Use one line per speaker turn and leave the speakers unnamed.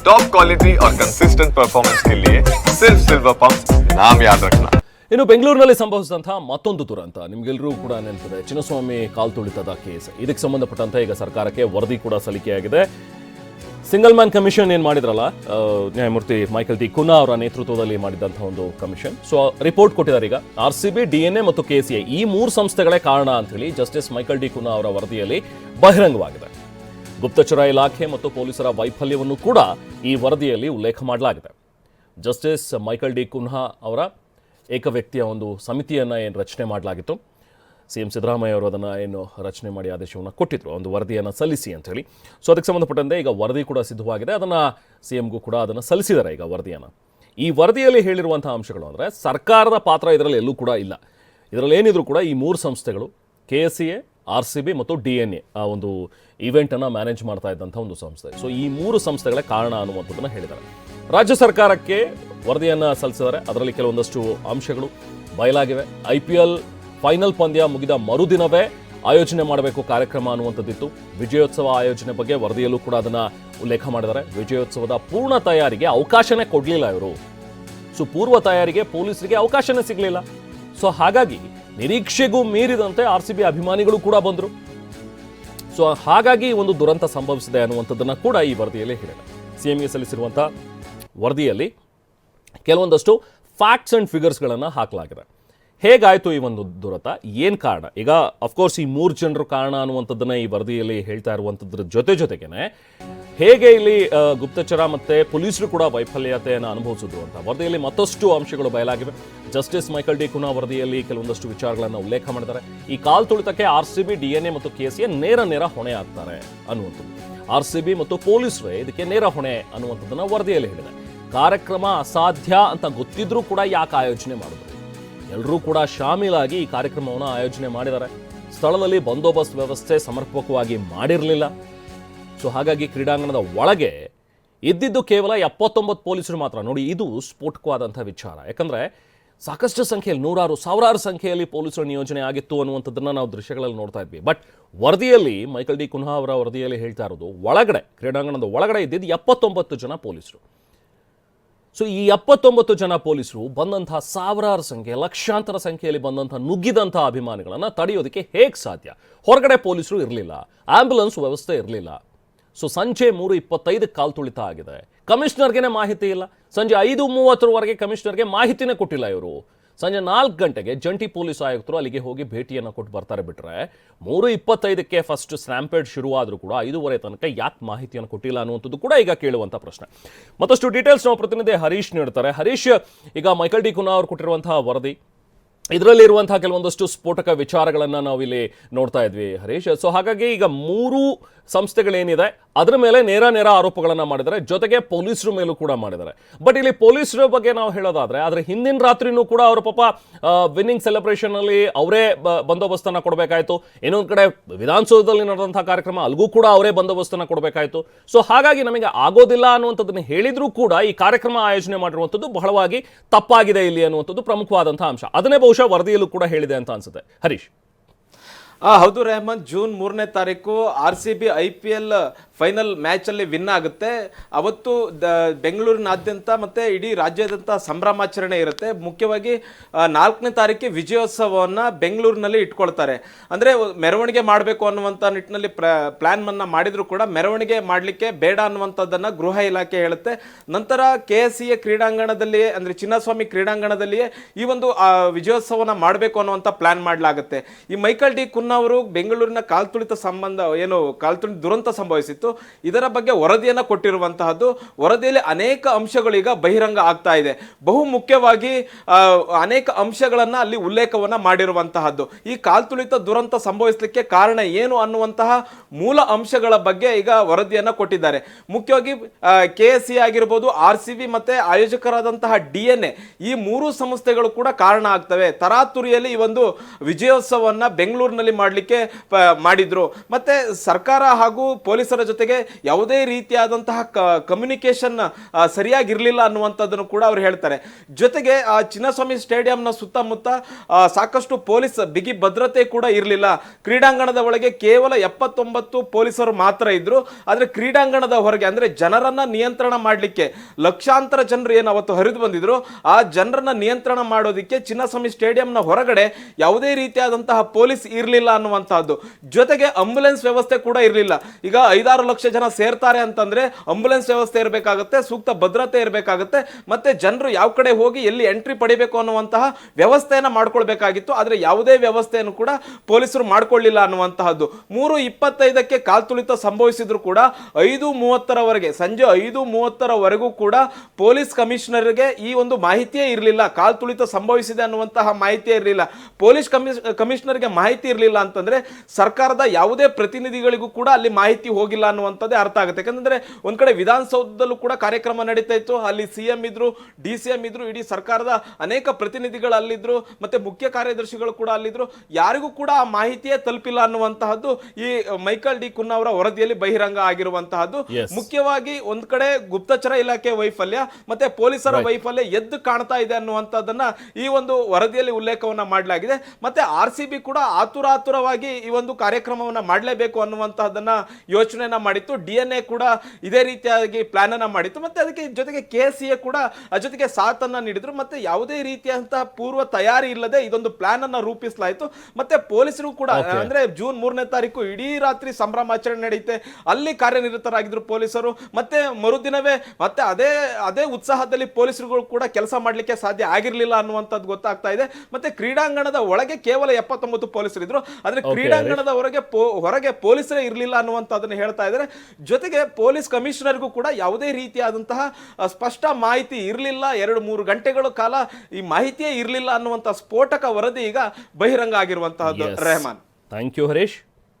Top quality और consistent performance के लिए सिर्फ सिल्वर पंप नाम याद रखना
ಇನ್ನು ಬೆಂಗಳೂರಿನಲ್ಲಿ ಸಂಭವಿಸಿದಂತಹ ಮತ್ತೊಂದು ದುರಂತ ನಿಮ್ಗೆಲ್ಲರೂ ಕೂಡ ನೆನಪಿದೆ ಚಿನ್ನಸ್ವಾಮಿ ಕಾಲ್ ತುಳಿತದ ಕೇಸ್ ಇದಕ್ಕೆ ಸಂಬಂಧಪಟ್ಟಂತೆ ಈಗ ಸರ್ಕಾರಕ್ಕೆ ವರದಿ ಕೂಡ ಸಲ್ಲಿಕೆಯಾಗಿದೆ ಸಿಂಗಲ್ ಮ್ಯಾನ್ ಕಮಿಷನ್ ಏನು ಮಾಡಿದ್ರಲ್ಲ ಆ, ನ್ಯಾಯಮೂರ್ತಿ ಮೈಕಲ್ ಟಿ ಕುನಾ ಅವರ ನೇತೃತ್ವದಲ್ಲಿ ಮಾಡಿದಂತಹ ಒಂದು ಕಮಿಷನ್ ಸೊ ರಿಪೋರ್ಟ್ ಕೊಟ್ಟಿದ್ದಾರೆ ಈಗ R C B D N A ಮತ್ತು ಕೆ ಸಿ ಐ ಈ ಮೂರು ಸಂಸ್ಥೆಗಳೇ ಕಾರಣ ಅಂತ ಹೇಳಿ ಜಸ್ಟಿಸ್ ಮೈಕಲ್ ಡಿ ಕುನಾ ಅವರ ವರದಿಯಲ್ಲಿ ಬಹಿರಂಗವಾಗಿದೆ ಗುಪ್ತಚರ ಇಲಾಖೆ ಮತ್ತು ಪೊಲೀಸರ ವೈಫಲ್ಯವನ್ನು ಕೂಡ ಈ ವರದಿಯಲ್ಲಿ ಉಲ್ಲೇಖ ಮಾಡಲಾಗಿದೆ. ಜಸ್ಟಿಸ್ ಮೈಕಲ್ ಡಿ ಕುನ್ಹಾ ಅವರ ಏಕ ವ್ಯಕ್ತಿಯ ಒಂದು ಸಮಿತಿಯನ್ನು ಏನು ರಚನೆ ಮಾಡಲಾಗಿತ್ತು. ಸಿ ಎಂ ಸಿದ್ದರಾಮಯ್ಯ ಅವರು ಅದನ್ನು ಏನು ರಚನೆ ಮಾಡಿ ಆದೇಶವನ್ನು ಕೊಟ್ಟಿದ್ರು, ಒಂದು ವರದಿಯನ್ನು ಸಲ್ಲಿಸಿ ಅಂತ ಹೇಳಿ. ಸೊ, ಅದಕ್ಕೆ ಸಂಬಂಧಪಟ್ಟಂತೆ ಈಗ ವರದಿ ಕೂಡ ಸಿದ್ಧವಾಗಿದೆ. ಅದನ್ನು ಸಿ ಎಂಗೂ ಕೂಡ ಅದನ್ನು ಸಲ್ಲಿಸಿದ್ದಾರೆ ಈಗ ವರದಿಯನ್ನು. ಈ ವರದಿಯಲ್ಲಿ ಹೇಳಿರುವಂಥ ಅಂಶಗಳು ಅಂದರೆ ಸರ್ಕಾರದ ಪಾತ್ರ ಇದರಲ್ಲಿ ಎಲ್ಲೂ ಕೂಡ ಇಲ್ಲ. ಇದರಲ್ಲಿ ಏನಿದ್ರು ಕೂಡ ಈ ಮೂರು ಸಂಸ್ಥೆಗಳು, K S C A R C B ಮತ್ತು ಡಿ ಎನ್ ಎ ಆ ಒಂದು ಇವೆಂಟನ್ನು ಮ್ಯಾನೇಜ್ ಮಾಡ್ತಾ ಇದ್ದಂಥ ಒಂದು ಸಂಸ್ಥೆ. ಸೊ ಈ ಮೂರು ಸಂಸ್ಥೆಗಳೇ ಕಾರಣ ಅನ್ನುವಂಥದ್ದನ್ನು ಹೇಳಿದ್ದಾರೆ. ರಾಜ್ಯ ಸರ್ಕಾರಕ್ಕೆ ವರದಿಯನ್ನು ಸಲ್ಲಿಸಿದ್ದಾರೆ. ಅದರಲ್ಲಿ ಕೆಲವೊಂದಷ್ಟು ಅಂಶಗಳು ಬಯಲಾಗಿವೆ. ಐ ಪಿ ಎಲ್ ಫೈನಲ್ ಪಂದ್ಯ ಮುಗಿದ ಮರುದಿನವೇ ಆಯೋಜನೆ ಮಾಡಬೇಕು ಕಾರ್ಯಕ್ರಮ ಅನ್ನುವಂಥದ್ದಿತ್ತು. ವಿಜಯೋತ್ಸವ ಆಯೋಜನೆ ಬಗ್ಗೆ ವರದಿಯಲ್ಲೂ ಕೂಡ ಅದನ್ನು ಉಲ್ಲೇಖ ಮಾಡಿದ್ದಾರೆ. ವಿಜಯೋತ್ಸವದ ಪೂರ್ಣ ತಯಾರಿಗೆ ಅವಕಾಶನೇ ಕೊಡಲಿಲ್ಲ ಇವರು. ಸೊ ಪೂರ್ವ ತಯಾರಿಗೆ ಪೊಲೀಸರಿಗೆ ಅವಕಾಶನೇ ಸಿಗಲಿಲ್ಲ. ಸೊ ಹಾಗಾಗಿ ನಿರೀಕ್ಷೆಗೂ ಮೀರಿದಂತೆ ಆರ್ ಸಿ ಬಿ ಅಭಿಮಾನಿಗಳು ಕೂಡ ಬಂದರು. ಸೊ ಹಾಗಾಗಿ ಒಂದು ದುರಂತ ಸಂಭವಿಸಿದೆ ಅನ್ನುವಂಥದ್ದನ್ನು ಕೂಡ ಈ ವರದಿಯಲ್ಲಿ ಹೇಳಿದೆ. ಸಿ ಎಂಗೆ ಸಲ್ಲಿಸಿರುವಂಥ ವರದಿಯಲ್ಲಿ ಕೆಲವೊಂದಷ್ಟು ಫ್ಯಾಕ್ಟ್ಸ್ ಆ್ಯಂಡ್ ಫಿಗರ್ಸ್ಗಳನ್ನು ಹಾಕಲಾಗಿದೆ. ಹೇಗಾಯಿತು ಈ ಒಂದು ದುರಂತ? ಏನು ಕಾರಣ? ಈಗ ಅಫ್ಕೋರ್ಸ್ ಈ ಮೂರು ಜನರು ಕಾರಣ ಅನ್ನುವಂಥದ್ದನ್ನು ಈ ವರದಿಯಲ್ಲಿ ಹೇಳ್ತಾ ಇರುವಂಥದ್ರ ಜೊತೆ ಜೊತೆಗೇನೆ ಹೇಗೆ ಇಲ್ಲಿ ಗುಪ್ತಚರ ಮತ್ತು ಪೊಲೀಸರು ಕೂಡ ವೈಫಲ್ಯತೆಯನ್ನು ಅನುಭವಿಸಿದ್ರು ಅಂತ. ವರದಿಯಲ್ಲಿ ಮತ್ತಷ್ಟು ಅಂಶಗಳು ಬಯಲಾಗಿವೆ. ಜಸ್ಟಿಸ್ ಮೈಕಲ್ ಡಿ ಕುನಾ ವರದಿಯಲ್ಲಿ ಕೆಲವೊಂದಷ್ಟು ವಿಚಾರಗಳನ್ನು ಉಲ್ಲೇಖ ಮಾಡಿದ್ದಾರೆ. ಈ ಕಾಲ್ ತುಳಿತಕ್ಕೆ R C B D A ಮತ್ತು ಕೆ ಸಿ ಎ ನೇರ ನೇರ ಹೊಣೆ ಆಗ್ತಾರೆ ಅನ್ನುವಂಥದ್ದು. ಆರ್ ಸಿ ಬಿ ಮತ್ತು ಪೊಲೀಸರೇ ಇದಕ್ಕೆ ನೇರ ಹೊಣೆ ಅನ್ನುವಂಥದ್ದನ್ನು ವರದಿಯಲ್ಲಿ ಹೇಳಿದೆ. ಕಾರ್ಯಕ್ರಮ ಅಸಾಧ್ಯ ಅಂತ ಗೊತ್ತಿದ್ರೂ ಕೂಡ ಯಾಕೆ ಆಯೋಜನೆ ಮಾಡಿದ್ರು ಎಲ್ಲರೂ ಕೂಡ ಶಾಮೀಲಾಗಿ ಈ ಕಾರ್ಯಕ್ರಮವನ್ನು ಆಯೋಜನೆ ಮಾಡಿದ್ದಾರೆ. ಸ್ಥಳದಲ್ಲಿ ಬಂದೋಬಸ್ತ್ ವ್ಯವಸ್ಥೆ ಸಮರ್ಪಕವಾಗಿ ಮಾಡಿರಲಿಲ್ಲ. ಸೊ ಹಾಗಾಗಿ ಕ್ರೀಡಾಂಗಣದ ಒಳಗೆ ಇದ್ದಿದ್ದು ಕೇವಲ ಎಪ್ಪತ್ತೊಂಬತ್ತು ಪೊಲೀಸರು ಮಾತ್ರ. ನೋಡಿ, ಇದು ಸ್ಫೋಟಕವಾದಂಥ ವಿಚಾರ. ಯಾಕಂದರೆ ಸಾಕಷ್ಟು ಸಂಖ್ಯೆಯಲ್ಲಿ, ನೂರಾರು, ಸಾವಿರಾರು ಸಂಖ್ಯೆಯಲ್ಲಿ ಪೊಲೀಸರ ನಿಯೋಜನೆ ಆಗಿತ್ತು ಅನ್ನುವಂಥದ್ದನ್ನು ನಾವು ದೃಶ್ಯಗಳಲ್ಲಿ ನೋಡ್ತಾ ಇದ್ವಿ. ಬಟ್ ವರದಿಯಲ್ಲಿ ಮೈಕಲ್ ಡಿ ಕುನ್ಹಾ ಅವರ ವರದಿಯಲ್ಲಿ ಹೇಳ್ತಾ ಇರೋದು, ಒಳಗಡೆ, ಕ್ರೀಡಾಂಗಣದ ಒಳಗಡೆ ಇದ್ದಿದ್ದು ಎಪ್ಪತ್ತೊಂಬತ್ತು ಜನ ಪೊಲೀಸರು. ಸೊ ಈ ಎಪ್ಪತ್ತೊಂಬತ್ತು ಜನ ಪೊಲೀಸರು ಬಂದಂತಹ ಸಾವಿರಾರು ಸಂಖ್ಯೆ, ಲಕ್ಷಾಂತರ ಸಂಖ್ಯೆಯಲ್ಲಿ ಬಂದಂತಹ ನುಗ್ಗಿದಂತಹ ಅಭಿಮಾನಿಗಳನ್ನು ತಡೆಯೋದಕ್ಕೆ ಹೇಗೆ ಸಾಧ್ಯ? ಹೊರಗಡೆ ಪೊಲೀಸರು ಇರಲಿಲ್ಲ ಆಂಬ್ಯುಲೆನ್ಸ್ ವ್ಯವಸ್ಥೆ ಇರಲಿಲ್ಲ. ಸೊ ಸಂಜೆ ಮೂರು ಇಪ್ಪತ್ತೈದಕ್ಕೆ ಕಾಲ್ ತುಳಿತ ಆಗಿದೆ. ಕಮಿಷನರ್ಗೆ ಮಾಹಿತಿ ಇಲ್ಲ. ಸಂಜೆ ಐದು ಮೂವತ್ತರವರೆಗೆ ಕಮಿಷನರ್ಗೆ ಮಾಹಿತಿನೇ ಕೊಟ್ಟಿಲ್ಲ ಇವರು. ಸಂಜೆ ನಾಲ್ಕು ಗಂಟೆಗೆ ಜಂಟಿ ಪೊಲೀಸ್ ಆಯುಕ್ತರು ಅಲ್ಲಿಗೆ ಹೋಗಿ ಭೇಟಿಯನ್ನು ಕೊಟ್ಟು ಬರ್ತಾರೆ ಬಿಟ್ರೆ ಮೂರು ಇಪ್ಪತ್ತೈದಕ್ಕೆ ಫಸ್ಟ್ ಸ್ಟ್ಯಾಂಪೇಡ್ ಶುರುವಾದರೂ ಕೂಡ ಐದೂವರೆ ತನಕ ಯಾಕೆ ಮಾಹಿತಿಯನ್ನು ಕೊಟ್ಟಿಲ್ಲ ಅನ್ನುವಂಥದ್ದು ಕೂಡ ಈಗ ಕೇಳುವಂಥ ಪ್ರಶ್ನೆ. ಮತ್ತಷ್ಟು ಡೀಟೇಲ್ಸ್ ನಾವು ಪ್ರತಿನಿಧಿ ಹರೀಶ್ ನೀಡ್ತಾರೆ. ಹರೀಶ್, ಈಗ ಮೈಕಲ್ ಡಿ ಕುನಾ ಅವರು ಕೊಟ್ಟಿರುವಂತಹ ವರದಿ ಇದರಲ್ಲಿರುವಂತಹ ಕೆಲವೊಂದಷ್ಟು ಸ್ಫೋಟಕ ವಿಚಾರಗಳನ್ನು ನಾವಿಲ್ಲಿ ನೋಡ್ತಾ ಇದ್ವಿ, ಹರೀಶ್. ಸೊ ಹಾಗಾಗಿ ಈಗ ಮೂರು ಸಂಸ್ಥೆಗಳೇನಿದೆ, ಅದರ ಮೇಲೆ ನೇರ ನೇರ ಆರೋಪಗಳನ್ನು ಮಾಡಿದ್ದಾರೆ. ಜೊತೆಗೆ ಪೊಲೀಸರ ಮೇಲೂ ಕೂಡ ಮಾಡಿದ್ದಾರೆ. ಬಟ್ ಇಲ್ಲಿ ಪೊಲೀಸರ ಬಗ್ಗೆ ನಾವು ಹೇಳೋದಾದ್ರೆ, ಆದರೆ ಹಿಂದಿನ ರಾತ್ರಿನೂ ಕೂಡ ಅವರು ಪಾಪ ವಿನ್ನಿಂಗ್ ಸೆಲೆಬ್ರೇಷನ್ ಅಲ್ಲಿ ಅವರೇ ಬಂದೋಬಸ್ತನ್ನು ಕೊಡಬೇಕಾಯ್ತು. ಇನ್ನೊಂದು ಕಡೆ ವಿಧಾನಸೌಧದಲ್ಲಿ ನಡೆದಂತಹ ಕಾರ್ಯಕ್ರಮ ಅಲ್ಲಿಗೂ ಕೂಡ ಅವರೇ ಬಂದೋಬಸ್ತನ್ನು ಕೊಡಬೇಕಾಯ್ತು. ಸೊ ಹಾಗಾಗಿ ನಮಗೆ ಆಗೋದಿಲ್ಲ ಅನ್ನುವಂಥದ್ದನ್ನು ಹೇಳಿದ್ರೂ ಕೂಡ ಈ ಕಾರ್ಯಕ್ರಮ ಆಯೋಜನೆ ಮಾಡಿರುವಂಥದ್ದು ಬಹಳವಾಗಿ ತಪ್ಪಾಗಿದೆ ಇಲ್ಲಿ ಅನ್ನುವಂಥದ್ದು ಪ್ರಮುಖವಾದಂತಹ ಅಂಶ. ಅದನ್ನೇ ಬಹುಶಃ ವರದಿಯಲ್ಲೂ ಕೂಡ ಹೇಳಿದೆ ಅಂತ ಅನ್ಸುತ್ತೆ. ಹರೀಶ್.
ಆ, ಹೌದು ರೆಹಮಾನ್ ಜೂನ್ ಮೂರನೇ ತಾರೀಕು R C B I P L final ಮ್ಯಾಚಲ್ಲಿ win ಆಗುತ್ತೆ. ಅವತ್ತು ದ ಬೆಂಗಳೂರಿನಾದ್ಯಂತ ಮತ್ತು ಇಡೀ ರಾಜ್ಯಾದ್ಯಂತ ಸಂಭ್ರಮಾಚರಣೆ ಇರುತ್ತೆ. ಮುಖ್ಯವಾಗಿ ನಾಲ್ಕನೇ ತಾರೀಕಿಗೆ ವಿಜಯೋತ್ಸವವನ್ನು ಬೆಂಗಳೂರಿನಲ್ಲಿ ಇಟ್ಕೊಳ್ತಾರೆ. ಅಂದರೆ ಮೆರವಣಿಗೆ ಮಾಡಬೇಕು ಅನ್ನುವಂಥ ನಿಟ್ಟಿನಲ್ಲಿ ಪ್ರ ಪ್ಲ್ಯಾನನ್ನು ಮಾಡಿದರೂ ಕೂಡ ಮೆರವಣಿಗೆ ಮಾಡಲಿಕ್ಕೆ ಬೇಡ ಅನ್ನುವಂಥದ್ದನ್ನು ಗೃಹ ಇಲಾಖೆ ಹೇಳುತ್ತೆ. ನಂತರ ಕೆ ಎಸ್ ಸಿ ಎ ಕ್ರೀಡಾಂಗಣದಲ್ಲಿಯೇ ಅಂದರೆ ಚಿನ್ನಸ್ವಾಮಿ ಕ್ರೀಡಾಂಗಣದಲ್ಲಿಯೇ ಈ ಒಂದು ವಿಜಯೋತ್ಸವನ ಮಾಡಬೇಕು ಅನ್ನುವಂಥ ಪ್ಲಾನ್ ಮಾಡಲಾಗುತ್ತೆ. ಈ ಮೈಕಲ್ ಡಿ ಕುನ್ ಅವರು ಬೆಂಗಳೂರಿನ ಕಾಲ್ತುಳಿತ ಸಂಬಂಧ, ಏನು ಕಾಲ್ತುಳಿತ ದುರಂತ ಸಂಭವಿಸಿತ್ತು. ಇದರ ಬಗ್ಗೆ ವರದಿಯನ್ನು ಕೊಟ್ಟಿರುವಂತಹದ್ದು, ವರದಿಯಲ್ಲಿ ಅನೇಕ ಅಂಶಗಳು ಈಗ ಬಹಿರಂಗ ಆಗ್ತಾ ಇದೆ. ಬಹು ಮುಖ್ಯವಾಗಿ ಅನೇಕ ಅಂಶಗಳನ್ನು ಅಲ್ಲಿ ಉಲ್ಲೇಖವನ್ನು ಮಾಡಿರುವಂತಹದ್ದು. ಈ ಕಾಲ್ತುಳಿತ ದುರಂತ ಸಂಭವಿಸಲಿಕ್ಕೆ ಕಾರಣ ಏನು ಅನ್ನುವಂತಹ ಮೂಲ ಅಂಶಗಳ ಬಗ್ಗೆ ಈಗ ವರದಿಯನ್ನು ಕೊಟ್ಟಿದ್ದಾರೆ. ಮುಖ್ಯವಾಗಿ ಕೆ ಎಸ್ ಸಿ ಆಗಿರ್ಬೋದು, ಆರ್ ಸಿ ಬಿ ಮತ್ತೆ ಆಯೋಜಕರಾದಂತಹ ಡಿ ಎನ್ ಎ, ಈ ಮೂರು ಸಂಸ್ಥೆಗಳು ಕೂಡ ಕಾರಣ ಆಗ್ತವೆ. ತರಾತುರಿಯಲ್ಲಿ ಈ ಒಂದು ವಿಜಯೋತ್ಸವವನ್ನು ಬೆಂಗಳೂರಿನಲ್ಲಿ ಮಾಡಲಿಕ್ಕೆ ಮಾಡಿದ್ರು. ಮತ್ತೆ ಸರ್ಕಾರ ಹಾಗೂ ಪೊಲೀಸರ ಜೊತೆಗೆ ಯಾವುದೇ ರೀತಿಯಾದಂತಹ ಕಮ್ಯುನಿಕೇಶನ್ ಸರಿಯಾಗಿರಲಿಲ್ಲ ಅನ್ನುವಂಥದ್ದನ್ನು ಕೂಡ ಅವರು ಹೇಳ್ತಾರೆ. ಜೊತೆಗೆ, ಆ, ಚಿನ್ನಸ್ವಾಮಿ ಸ್ಟೇಡಿಯಂನ ಸುತ್ತಮುತ್ತ ಸಾಕಷ್ಟು ಪೊಲೀಸ್, ಬಿಗಿ ಭದ್ರತೆ ಕೂಡ ಇರಲಿಲ್ಲ. ಕ್ರೀಡಾಂಗಣದ ಒಳಗೆ ಕೇವಲ ಎಪ್ಪತ್ತೊಂಬತ್ತು ಪೊಲೀಸರು ಮಾತ್ರ ಇದ್ರು. ಆದರೆ ಕ್ರೀಡಾಂಗಣದ ಹೊರಗೆ, ಅಂದರೆ ಜನರನ್ನ ನಿಯಂತ್ರಣ ಮಾಡಲಿಕ್ಕೆ, ಲಕ್ಷಾಂತರ ಜನರು ಏನು ಅವತ್ತು ಹರಿದು ಬಂದಿದ್ರು. ಆ ಜನರನ್ನ ನಿಯಂತ್ರಣ ಮಾಡೋದಕ್ಕೆ ಚಿನ್ನಸ್ವಾಮಿ ಸ್ಟೇಡಿಯಂನ ಹೊರಗಡೆ ಯಾವುದೇ ರೀತಿಯಾದಂತಹ ಪೊಲೀಸ್ ಇರಲಿಲ್ಲ ಅನ್ನುವಂತಹದ್ದು. ಜೊತೆಗೆ ಅಂಬುಲೆನ್ಸ್ ವ್ಯವಸ್ಥೆ ಕೂಡ ಇರಲಿಲ್ಲ. ಈಗ ಐದಾರು ಲಕ್ಷ ಜನ ಸೇರ್ತಾರೆ ಅಂತಂದ್ರೆ ಅಂಬುಲೆನ್ಸ್ ವ್ಯವಸ್ಥೆ ಇರಬೇಕಾಗುತ್ತೆ, ಸೂಕ್ತ ಭದ್ರತೆ ಇರಬೇಕಾಗುತ್ತೆ, ಮತ್ತೆ ಜನರು ಯಾವ ಕಡೆ ಹೋಗಿ ಎಲ್ಲಿ ಎಂಟ್ರಿ ಪಡಿಬೇಕು ಅನ್ನುವಂತಹ ವ್ಯವಸ್ಥೆಯನ್ನು ಮಾಡ್ಕೊಳ್ಬೇಕಾಗಿತ್ತು. ಆದರೆ ಯಾವುದೇ ವ್ಯವಸ್ಥೆಯನ್ನು ಕೂಡ ಪೊಲೀಸರು ಮಾಡ್ಕೊಳ್ಳಿಲ್ಲ ಅನ್ನುವಂತಹದ್ದು. ಮೂರು ಇಪ್ಪತ್ತೈದಕ್ಕೆ ಕಾಲ್ತುಳಿತ ಸಂಭವಿಸಿದ್ರು ಕೂಡ ಐದು ಮೂವತ್ತರವರೆಗೆ, ಸಂಜೆ ಐದು ಮೂವತ್ತರವರೆಗೂ ಕೂಡ ಪೊಲೀಸ್ ಕಮಿಷನರ್ಗೆ ಈ ಒಂದು ಮಾಹಿತಿಯೇ ಇರಲಿಲ್ಲ. ಕಾಲ್ತುಳಿತ ಸಂಭವಿಸಿದೆ ಅನ್ನುವಂತಹ ಮಾಹಿತಿಯೇ ಇರಲಿಲ್ಲ. ಪೊಲೀಸ್ ಕಮಿಷ್ ಕಮಿಷನರ್ಗೆ ಮಾಹಿತಿ ಇರಲಿಲ್ಲ ಅಂತಂದ್ರೆ ಸರ್ಕಾರದ ಯಾವುದೇ ಪ್ರತಿನಿಧಿಗಳಿಗೂ ಕೂಡ ಅಲ್ಲಿ ಮಾಹಿತಿ ಹೋಗಿಲ್ಲ ಅನ್ನುವಂಥದ್ದೇ ಅರ್ಥ ಆಗುತ್ತೆ. ಯಾಕಂದ್ರೆ ಒಂದ್ ಕಡೆ ವಿಧಾನಸೌಧದಲ್ಲೂ ಕೂಡ ಕಾರ್ಯಕ್ರಮ ನಡೀತಾ ಇತ್ತು. ಅಲ್ಲಿ ಸಿ ಎಂ ಇದ್ರು ಡಿ ಸಿ ಎಂ ಇದ್ರು ಇಡೀ ಸರ್ಕಾರದ ಅನೇಕ ಪ್ರತಿನಿಧಿಗಳು ಅಲ್ಲಿದ್ರು ಮತ್ತೆ ಮುಖ್ಯ ಕಾರ್ಯದರ್ಶಿಗಳು ಕೂಡ ಅಲ್ಲಿದ್ರು. ಯಾರಿಗೂ ಕೂಡ ಆ ಮಾಹಿತಿಯೇ ತಲುಪಿಲ್ಲ ಅನ್ನುವಂತಹದ್ದು ಈ ಮೈಕಲ್ ಡಿ ಕುನ್ನ ಅವರ ವರದಿಯಲ್ಲಿ ಬಹಿರಂಗ ಆಗಿರುವಂತಹದ್ದು. ಮುಖ್ಯವಾಗಿ ಒಂದ್ ಕಡೆ ಗುಪ್ತಚರ ಇಲಾಖೆ ವೈಫಲ್ಯ ಮತ್ತೆ ಪೊಲೀಸರ ವೈಫಲ್ಯ ಎದ್ದು ಕಾಣ್ತಾ ಇದೆ ಅನ್ನುವಂಥದ್ದನ್ನ ಈ ಒಂದು ವರದಿಯಲ್ಲಿ ಉಲ್ಲೇಖವನ್ನ ಮಾಡಲಾಗಿದೆ. ಮತ್ತೆ ಆರ್ ಸಿ ಬಿ ಕೂಡ ಆತುರಾತುರವಾಗಿ ಈ ಒಂದು ಕಾರ್ಯಕ್ರಮವನ್ನ ಮಾಡಲೇಬೇಕು ಅನ್ನುವಂತಹದನ್ನ ಯೋಚನೆಯನ್ನ ಮಾಡಿತ್ತು. ಡಿ ಎನ್ ಎ ಕೂಡ ಇದೇ ರೀತಿಯಾಗಿ ಪ್ಲಾನ್ ಅನ್ನ ಮಾಡಿತ್ತು. ಮತ್ತೆ ಅದಕ್ಕೆ ಜೊತೆಗೆ ಕೆ ಸಿ ಎ ಕೂಡ ಆ ಜೊತೆಗೆ ಸಾಥನ್ನ ನೀಡಿದ್ರು. ಮತ್ತೆ ಯಾವುದೇ ರೀತಿಯಂತಹ ಪೂರ್ವ ತಯಾರಿ ಇಲ್ಲದೆ ಇದೊಂದು ಪ್ಲಾನ್ ಅನ್ನ ರೂಪಿಸಲಾಯಿತು. ಮತ್ತೆ ಪೊಲೀಸರು ಕೂಡ ಅಂದ್ರೆ ಜೂನ್ ಮೂರನೇ ತಾರೀಕು ಇಡೀ ರಾತ್ರಿ ಸಂಭ್ರಮಾಚರಣೆ ನಡೆಯುತ್ತೆ. ಅಲ್ಲಿ ಕಾರ್ಯನಿರತರಾಗಿದ್ರು ಪೊಲೀಸರು. ಮತ್ತೆ ಮರುದಿನವೇ ಮತ್ತೆ ಅದೇ ಅದೇ ಉತ್ಸಾಹದಲ್ಲಿ ಪೊಲೀಸರುಗಳು ಕೂಡ ಕೆಲಸ ಮಾಡಲಿಕ್ಕೆ ಸಾಧ್ಯ ಆಗಿರಲಿಲ್ಲ ಅನ್ನುವಂಥದ್ದು ಗೊತ್ತಾಗ್ತಾ ಇದೆ. ಮತ್ತೆ ಕ್ರೀಡಾಂಗಣದ ಒಳಗೆ ಕೇವಲ ಎಪ್ಪತ್ತೊಂಬತ್ತು ಪೊಲೀಸರು ಇದ್ರು ಆದ್ರೆ ಕ್ರೀಡಾಂಗಣದ ಹೊರಗೆ ಹೊರಗೆ ಪೊಲೀಸರೇ ಇರಲಿಲ್ಲ ಅನ್ನುವಂಥದ್ದನ್ನು ಹೇಳ್ತಾ ಇದ್ದಾರೆ. ಜೊತೆಗೆ ಪೊಲೀಸ್ ಕಮಿಷನರ್ಗೂ ಕೂಡ ಯಾವುದೇ ರೀತಿಯಾದಂತಹ ಸ್ಪಷ್ಟ ಮಾಹಿತಿ ಇರಲಿಲ್ಲ. ಎರಡು ಮೂರು ಗಂಟೆಗಳ ಕಾಲ ಈ ಮಾಹಿತಿಯೇ ಇರಲಿಲ್ಲ ಅನ್ನುವಂಥ ಸ್ಫೋಟಕ ವರದಿ ಈಗ ಬಹಿರಂಗ ಆಗಿರುವಂತಹದ್ದು ರೆಹಮಾನ್.
Thank you Harish